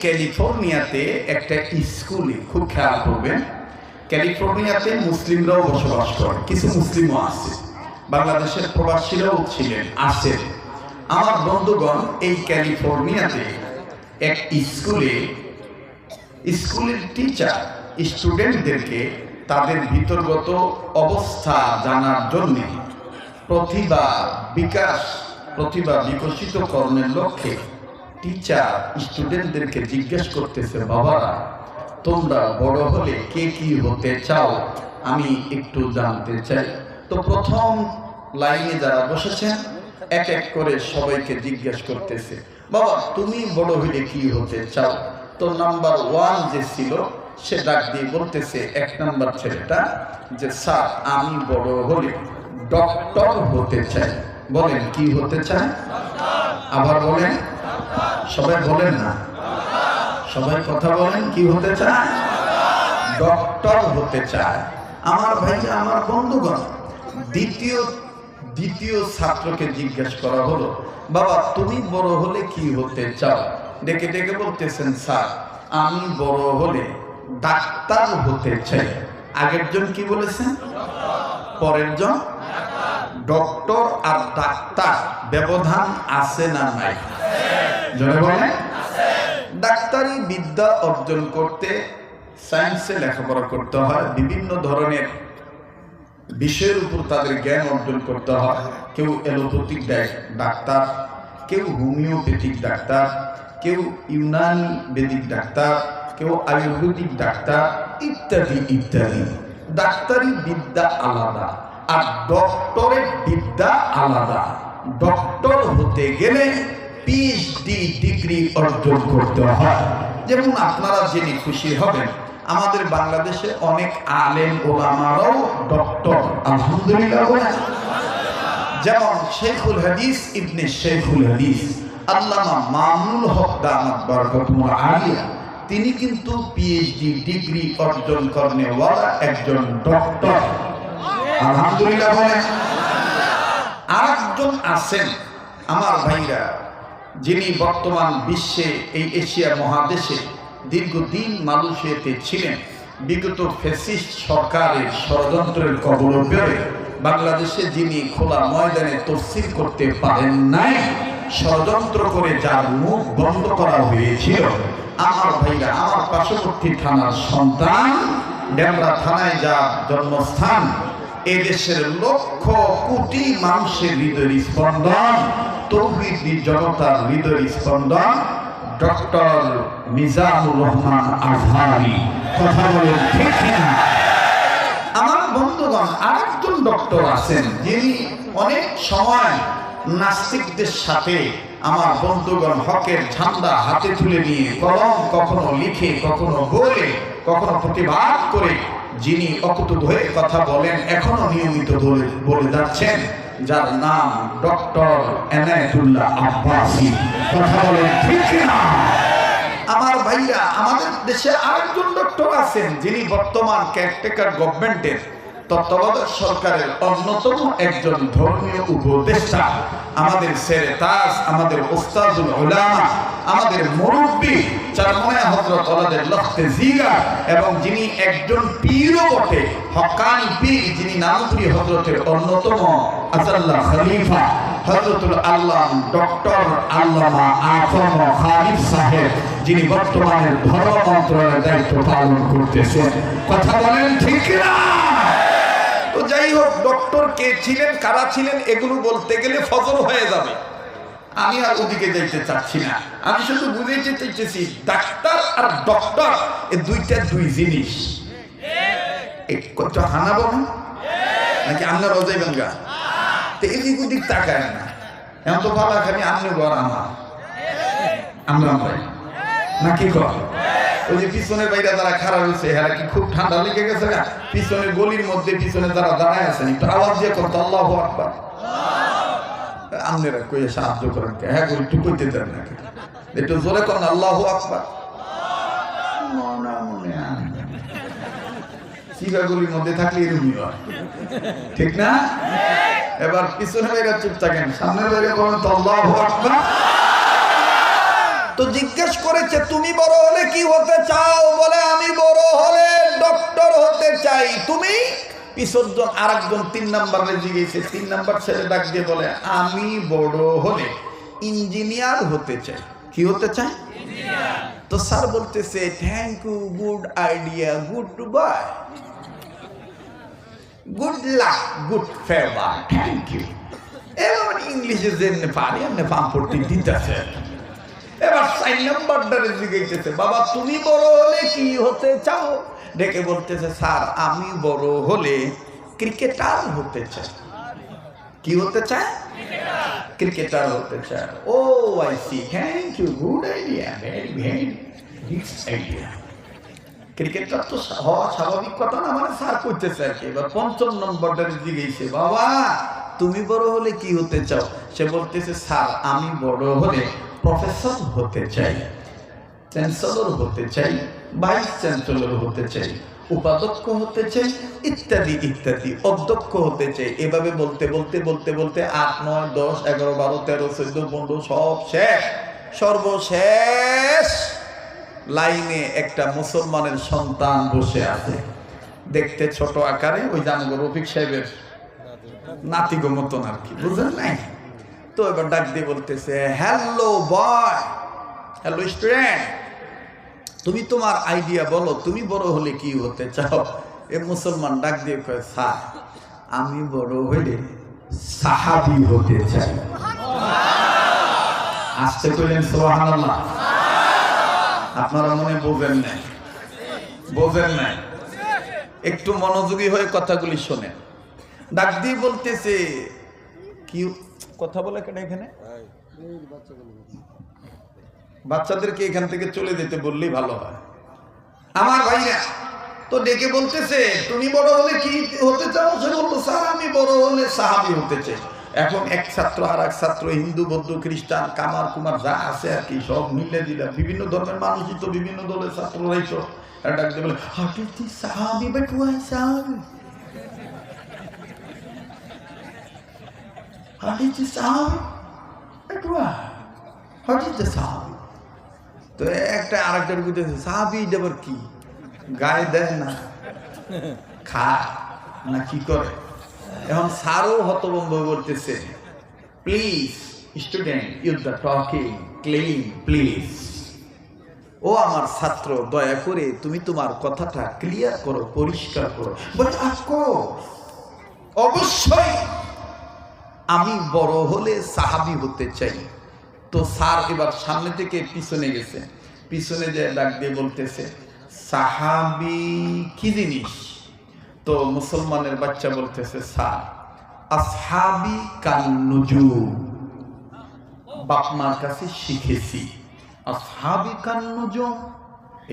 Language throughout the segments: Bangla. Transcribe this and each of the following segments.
ক্যালিফোর্নিয়াতে একটা স্কুলে খুব খেয়াল করবেন, ক্যালিফোর্নিয়াতে মুসলিমরাও বসবাস করে, কিছু মুসলিমও আছে। বাংলাদেশের প্রবাসীরাও ছিলেন, আছেন। আমার বন্ধুগণ, এই ক্যালিফোর্নিয়াতে এক স্কুলে, স্কুলের টিচার স্টুডেন্টদেরকে তাদের ভিতরগত অবস্থা জানার জন্যে প্রতিভা বিকাশ, প্রতিভা বিকশিত কর্মের লক্ষ্যে টিচার স্টুডেন্টদেরকে জিজ্ঞেস করতেছে বাবারা তোমরা বড় হলে কে কি হতে চাও? আমি একটু জানতে চাই। তো প্রথম লাইনে যারা বসেছেন, এক এক করে সবাইকে জিজ্ঞেস করতেছে, বাবা, তুমি বড় হলে কি হতে চাও? তো নাম্বার ওয়ান যে ছিল, সে ডাক দিয়ে বলতেছে, এক নাম্বার ছেলেটা যে, স্যার, আমি বড় হলে ডক্টর হতে চাই। বলেন, কি হতে চায় আবার বলেন সবাই বলেন না। সবাই কথা বলেন, কি হতে চায়? ডক্টর হতে চায়। আমার ভাই আমার বন্ধুগণ, দ্বিতীয় দ্বিতীয় ছাত্রকে জিজ্ঞেস করা হলো, বাবা, তুমি বড় হলে কি হতে চাও? ডেকে ডেকে বলতেছেন, স্যার, আমি বড় হলে ডাক্তার হতে চাই। আগের জন কি বলেছেন? পরের জন ডক্টর আর ডাক্তার ব্যবধান আছে না নাই? ডাক্তারি বিদ্যা অর্জন করতে সায়েন্সে লেখাপড়া করতে হয় বিভিন্ন ধরনের বিষয়ের উপর তাদের জ্ঞান অর্জন করতে হয়। কেউ এলোপ্যাথিক ডাক্তার কেউ হোমিওপ্যাথিক ডাক্তার কেউ ইউনানি বেদিক ডাক্তার কেউ আয়ুর্বেদিক ডাক্তার ইত্যাদি ইত্যাদি। ডাক্তারি বিদ্যা আলাদা আর ডক্টরের বিদ্যা আলাদা। ডক্টর হতে গেলে পিএইচডি ডিগ্রি অর্জন করতে হয়। যেমন আপনারা জেনে খুশি হবেন, আমাদের বাংলাদেশে অনেক আলেম ওলামারাও ডক্টর, আলহামদুলিল্লাহ যেমন শেখুল হাদিস ইবনে শেখুল হাদিস, আল্লামা মামুল হক দামাত বরকতুল আলিয়া, তিনি কিন্তু পিএইচডি ডিগ্রি অর্জন করনেওয়ালা একজন ডক্টর। আলহামদুলিল্লাহ বলেন আরেকজন আছেন, আমার ভাইরা যিনি বর্তমান বিশ্বে এই এশিয়া মহাদেশে দীর্ঘদিন মানুষেতে ছিলেন, বিগত ফেসিস্ট সরকারের ষড়যন্ত্রের কবলে বাংলাদেশে যিনি খোলা ময়দানে তফসিল করতে পারেন নাই, ষড়যন্ত্র করে যার মুখ বন্ধ করা হয়েছিল, আমার ভাইরা, আমার পার্শ্ববর্তী থানার সন্তান, ডেমরা থানায় যার জন্মস্থান এদেশের লক্ষ কোটি মানুষের হৃদয় স্পন্দন তৌহিদি জনতার হৃদয় স্পন্দন, ডক্টর মিজানুর রহমান আজহারি। কথা বলেন ঠিক না আমার বন্ধুগণ, আরেকজন ডক্টর আছেন, যিনি অনেক সময় নাস্তিকদের সাথে আমার বন্ধুগণ হকের ঝান্ডা হাতে তুলে নিয়ে কলম কখনো লিখে, কখনো বলে, কখনো প্রতিবাদ করে যিনি অকুতুব হয়ে কথা বলেন, এখনও নিয়মিত বলে যাচ্ছেন, যার নাম ডক্টর এনায়তুল্লাহ আব্বাসি। কথা বলেন, ঠিক না আমার ভাইয়া আমাদের দেশে আরেকজন ডক্টর আছেন, যিনি বর্তমান কেয়ারটেকার গভর্নমেন্টের তত্ত্বাবধায়ক সরকারের অন্যতম একজন ধর্মীয় উপদেষ্টা। আমাদের সেরে তাজ আমাদের ওস্তাজুল আমাদের মুরব্বী ওলাদের লখতে জিগা এবং যিনি একজন বটে পীর যিনি নামপুরি হযরতের অন্যতম খলিফা বর্তমানে ধর্ম দায়িত্ব পালন করতেছেন। কথা বলেন ঠিক না তো যাই হোক, ডক্টর কে ছিলেন, কারা ছিলেন, এগুলো বলতে গেলে ফজর হয়ে যাবে। আমি আর ওদিকে যাইতে চাচ্ছি না। আমি শুধু বুঝাইতে চাইতেছি, ডাক্তার আর ডক্টর, এ দুইটা দুই জিনিস। নাকি এদিক ওদিক তাকায় না। ঘর আমার। আমরা কি কর? ওই যে পিছনের বাইরে যারা খারাপ হয়েছে হ্যাঁ কি খুব ঠান্ডা লেগে গেছে না? গলির মধ্যে পিছনে যারা দাঁড়ায় আছেন, একটু আওয়াজ দিয়ে করতো আল্লাহ আকবার। সাহায্য করেন কে? হ্যাঁ একটু কইতে দেন না একটু জোরে করেন আকবার। চিকাগুলির মধ্যে থাকলে ঠিক না? এবার পিছনে চুপ থাকেন, সামনে করেন তো আল্লাহ তো জিজ্ঞেস করেছে, তুমি বড় হলে কি হতে চাও? বলে, আমি বড় হলে ডক্টর হতে চাই। তুমি? পিছরজন আর একজন তিন নাম্বারে জিজ্ঞেসে তিন নাম্বার ছেলে ডাক দিয়ে বলে, আমি বড় হলে ইঞ্জিনিয়ার হতে চাই। কি হতে চাই? তো স্যার বলতেছে thank you good idea good bye good luck good favour thank you এবার ইংলিশে পারি দিতেছে। এবার বাবা, তুমি বড় হলে কি হতে চাও? ডেকে বলতেছে, স্যার, আমি বড় হলে ক্রিকেটার হতে চাই। কি হতে চায়? ক্রিকেটার হতে চায়। ও I see thank you good idea very very idea cricketer তো হওয়া স্বাভাবিক কথা না মানে স্যার করতেছে আর কি। এবার পঞ্চম নম্বরটা জিজ্ঞেসে বাবা, তুমি বড় হলে কি হতে চাও? সে বলতেছে, স্যার, আমি বড় হলে প্রফেসর হতে চাই। চ্যান্সেলর হতে চাই। ভাইস চ্যান্সেলর হতে চাই, উপাধ্যক্ষ হতে চাই, ইত্যাদি ইত্যাদি, অধ্যক্ষ হতে চাই। এভাবে বলতে বলতে বলতে বলতে আট, নয়, দশ, এগারো, বারো, তেরো, চোদ্দ, পনেরো, সব শেষ। সর্বশেষ লাইনে একটা মুসলমানের সন্তান বসে আছে। দেখতে ছোট আকারে, ওই জানব রফিক সাহেবের নাতিগো মতন আর কি, বুঝলেন নাই? তো এবার ডাক দিয়ে বলতেছে হ্যালো বয় হ্যালো স্টুডেন্ট তুমি তোমার আইডিয়া বলো, তুমি বড় হলে কি হতে চাও? এ মুসলমান ডাক দিয়ে কয়, স্যার, আমি বড় হলে সাহাবি হতে চাই। আসতে কইলেন সোহানাল্লাহ আপনারা মনে বোঝেন নাই? বোঝেন নাই? একটু মনোযোগী হয়ে কথাগুলি শোনেন। ডাক দিয়ে বলতেছে, কি, কথা বলে কেন এখানে? বাচ্চাদেরকে এখান থেকে চলে যেতে বললেই ভালো হয়। আমার ভাইরা, তো ডেকে বলতেছে, তুমি বড় হলে কি হতে চাও? সে বলল, স্যার, আমি বড় হলে সাহাবি হতে চাই। এখন এক ছাত্র আর এক ছাত্র, হিন্দু, বৌদ্ধ, খ্রিস্টান, কামার, কুমার, যা আছে আর কি, সব মিলে দিলাম বিভিন্ন ধর্মের মানুষই তো বিভিন্ন দলের ছাত্ররাই তো। আর বলে হাঁটুতি সাহাবি বেটুয়া সাহাবি হাঁটুতি সাহাবি বেটুয়া হাঁটুতি সাহাবি। তো একটা আরেকটার বুঝতেছে সাহাবি দেবার কি? গায়ে দেয় না। খা, না কি করে? এখন সারও হতভম্ব করতেছে please student you the talking clean please ও আমার ছাত্র, দয়া করে তুমি তোমার কথাটা ক্লিয়ার করো, পরিষ্কার করো। বলে অবশ্যই আমি বড় হলে সাহাবি হতে চাই। তো স্যার এবার সামনে থেকে পিছনে গেছে। পিছনে যে ডাক দিয়ে বলতেছে, সাহাবি, কি জিনিস? তো মুসলমানের বাচ্চা বলতেছে, স্যার, আসহাবি কান্নুজু বাপমার কাছে শিখেছি। আসহাবি কান্নুজু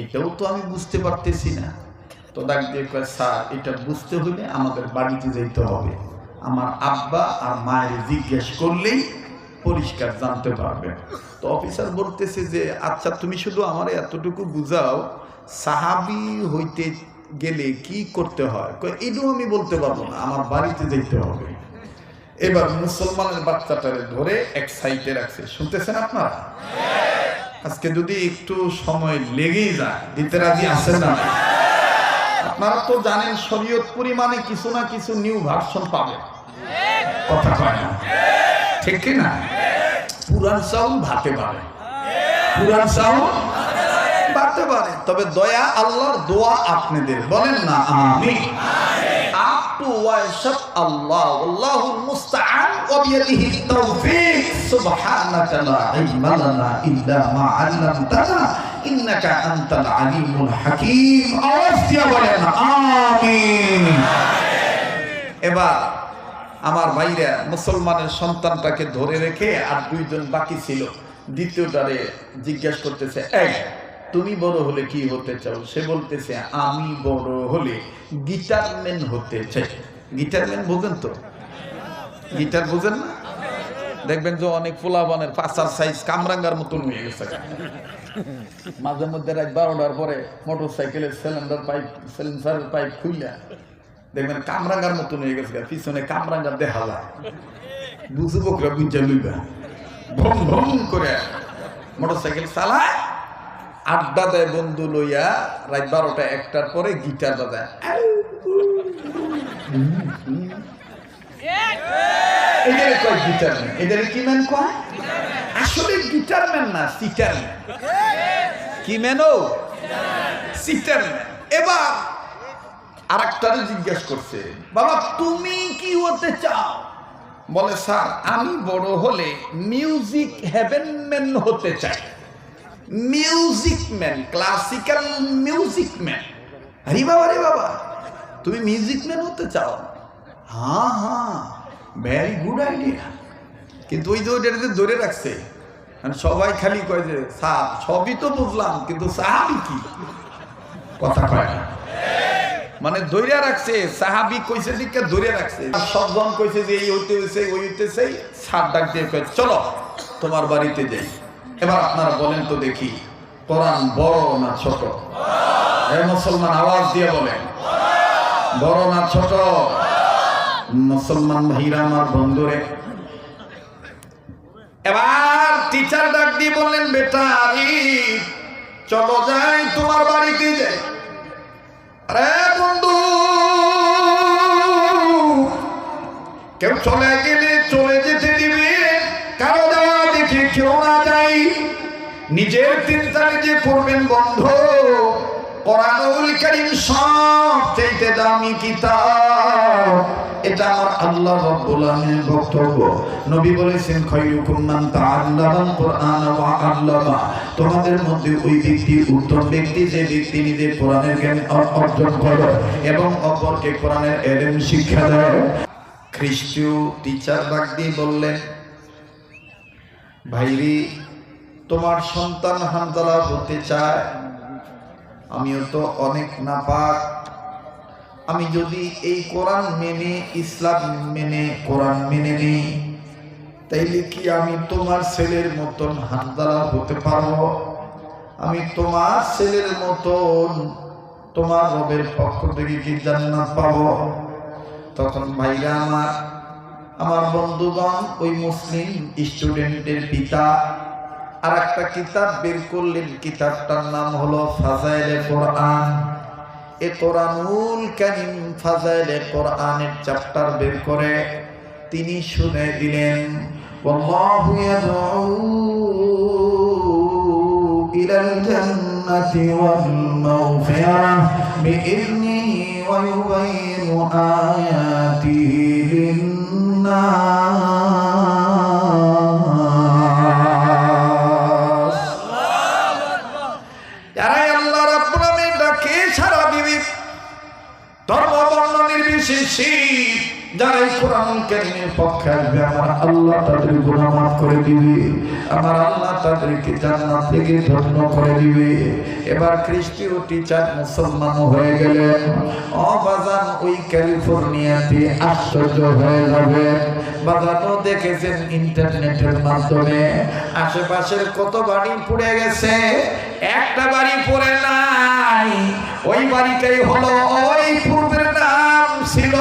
এটাও তো আমি বুঝতে পারতেছি না। তো ডাক দিয়ে কয়, স্যার, এটা বুঝতে হলে আমাদের বাড়িতে যেতে হবে। আমার আব্বা আর মায়ের জিজ্ঞেস করলেই পরিষ্কার জানতে পারবে। তো অফিসার বলতেছে যে আচ্ছা তুমি শুধু আমার এতটুকু বুঝাও, সাহাবি হইতে গেলে কি করতে হয়? এটাও আমি বলতে পারব না, আমার বাড়িতে যেতে হবে। এবার মুসলমানের বাচ্চাটারে ধরে এক সাইডে রাখছে। শুনতেছেন আপনারা? আজকে যদি একটু সময় লেগেই যায়, দিতে রাজি আছেন না? আপনারা তো জানেন, শরীয়ত পরিমাণে কিছু না কিছু নিউ ভার্সন পাবে কথা কয় না? ঠিক কি না পুরান চাউল ভাতে পারে। পুরান চাউল বাড়তে পারে। তবে দয়া আল্লাহর দোয়া আপনাদের, বলেন না আমি। আপ টু ওয়াইশাপ আল্লাহ আল্লাহুল মুস্তাআন ওয়া বিয়াদিহি তাওফীক সুবহানাকা লা ইলমা লানা ইল্লা মা 'আল্লামতানা, ইন্নাকা আনতাল বলেন, আমিন। এবার আমার ভাইরা মুসলমানের সন্তানটাকে ধরে রেখে আর দুইজন বাকি ছিল। দ্বিতীয়টারে জিজ্ঞাসা করতেছে, এই, তুমি বড় হলে কি হতে চাও? সে বলতেছে, আমি বড় হলে গিটারম্যান হতে চাই। গিটারম্যান বোঝেন তো? গিটার বোঝেন না? দেখবেন যে অনেক পোলাবানের পাঁচার সাইজ কামরাঙ্গার মতন হয়ে গেছে। মাঝে মধ্যে রাত বারোটার পরে মোটর সাইকেলের সিলিন্ডার পাইপ সিলিন্ডারের পাইপ খুইলা। দেখবেন কামরাঙ্গার মতন হয়ে গেছে, পিছনে কামরাঙ্গার দেখালা বুঝব বুঝা লইবা। ভম ভম করে মোটরসাইকেল চালায়, আড্ডা দেয় বন্ধু লইয়া, রাত বারোটা একটার পরে গিটার বাজায়। কয় কয়? আসলে না কি এবার আর একটারে জিজ্ঞেস করছে, বাবা, তুমি কি হতে চাও? বলে, স্যার, আমি বড় হলে মিউজিক হেভেন ম্যান হতে চাই। Music man, classical music man. আরে বাবা রে বাবা, তুমি মিউজিক ম্যান হতে চাও? হ্যাঁ হ্যাঁ ভেরি গুড আইডিয়া কিন্তু ওই যে ওইটাতে ধরে রাখছে আর সবাই খালি কয় যে সাহ সবই তো বুঝলাম, কিন্তু সাহাবি কি? কথা কয় মানে ধরে রাখছে, সাহাবি কইছে দিকে ধরে রাখছে। সবজন কইছে যে এই হইতে হইছে, ওই হইতেছে সার ডাক দিয়ে চলো, তোমার বাড়িতে যাই। এবার আপনারা বলেন তো দেখি, কোরআন বড় না ছোট? মুসলমান আওয়াজ দিয়ে বলেন। বড় না ছোট? মুসলমান ভাইরা, আমার বন্ধুরে। এবার টিচার ডাক দিয়ে বললেন, বেটা চলো যাই তোমার বাড়িতে যাই। আরে বন্ধু, কেউ চলে গেলে চলে যেতে দিবে, কারও দেওয়া দেখে কেউ না যাই নিজের চিন্তা নিজে করবেন বন্ধ কোরআনুল দামি কিতাব। এটা আমার আল্লাহ আলামিনের বক্তব্য। নবী বলেছেন খায়রুকুম মান তাআল্লামাল কুরআন ওয়া আল্লামা। তোমাদের মধ্যে ওই ব্যক্তি, উত্তম ব্যক্তি, যে ব্যক্তি নিজে কোরআনের জ্ঞান অর্জন করে এবং অপরকে কোরআনের এলেম শিক্ষা দেয়। খ্রিস্টীয় টিচার ডাক দিয়ে বললেন, ভাইরি, তোমার সন্তান হানজালা হতে চায় আমিও তো অনেক নাপাক। আমি যদি এই কোরআন মেনে, ইসলাম মেনে, কোরআন মেনে নিই, তাইলে কি আমি তোমার ছেলের মতন হানজালা হতে পারব? আমি তোমার ছেলের মতন তোমার রবের পক্ষ থেকে কি জান্নাত পাবো? তখন ভাইরা আমার আমার বন্ধুগণ, ওই মুসলিম স্টুডেন্টের পিতা আর একটা কিতাব বের করলেন কিতাবটার নাম হলো ফাজাইলে কোরআন এ কোরআনুল কারিম ফাজাইলে কোরআনের চ্যাপ্টার বের করে তিনি শুনে দিলেন والله يدعو إلى الجنة والمغفرة بإذنه ويبين آياته আমার আল্লাহ তাদেরকে জান্নাত থেকে ধন্য করে দিবে। এবার খ্রিস্টীয় টিচার মুসলমান হয়ে গেলেন অবাজান ওই ক্যালিফোর্নিয়াতে আশ্চর্য হয়ে যাবে। বাজানো দেখেছেন ইন্টারনেটের মাধ্যমে। আশেপাশের কত বাড়ি পুড়ে গেছে? একটা বাড়ি পড়ে নাই। ওই বাড়িটাই হলো, ওই পূর্বের নাম ছিল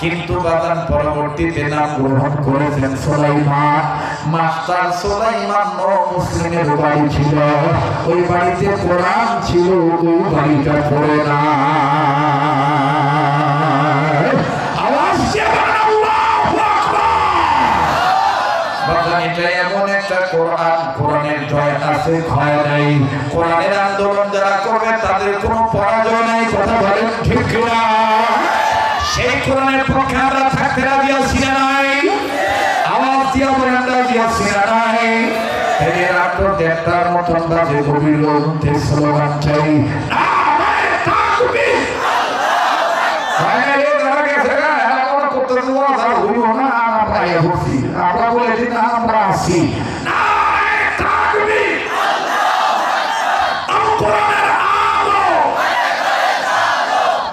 কিন্তু বাদান পরবর্তীতে নাম গ্রহণ করেছেন সোলাইমান। মাস্টার সোলাইমান ন মুসলিমের বাড়ি ছিল। ওই বাড়িতে কোরআন ছিল, ওই বাড়িটা পড়ে না। কোরআন, কোরআনের জয় আছে ক্ষয় নাই। কোরআনের আমরা থাকতে রাজি আছি না নাই? আওয়াজ দিয়ে বলেন রাজি আছি না নাই। রাত দেড়টার মতন বাজে গভীর মধ্যে স্লোগান চাই নারায়ে তাকবীর! বাইরে যারা গেছে গা, এরা মনে করতেছে ওরা যারা হইব না, আমরা এ বসি। আমরা বলেছি না, আমরা আছি। নারায়ে তাকবীর! আল কোরআনের আলো!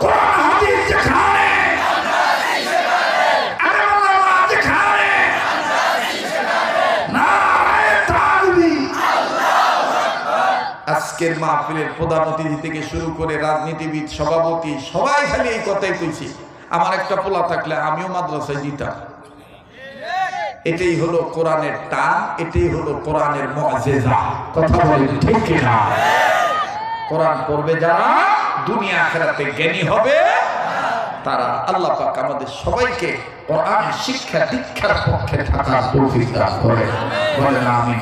কোরআন হাদিস যেখানে, আরে ওলামা যেখানে, নারায়ে তাকবীর! আজকের মাহফিলের প্রধান অতিথি থেকে শুরু করে রাজনীতিবিদ, সভাপতি, সবাই খালি এই কথাই কইছি আমার একটা পোলা থাকলে আমিও মাদ্রাসায় দিতাম। এটাই হলো কোরআনের টান, এটাই হলো কোরআনের মুআজিজা কথা বলেন ঠিক কিনা? কোরআন পড়বে যারা দুনিয়া আখেরাতে জ্ঞানী হবে, তারা আল্লাহ পাক আমাদের সবাইকে কোরআন শিক্ষা দীক্ষার পক্ষে থাকার তৌফিক দান করে আমিন।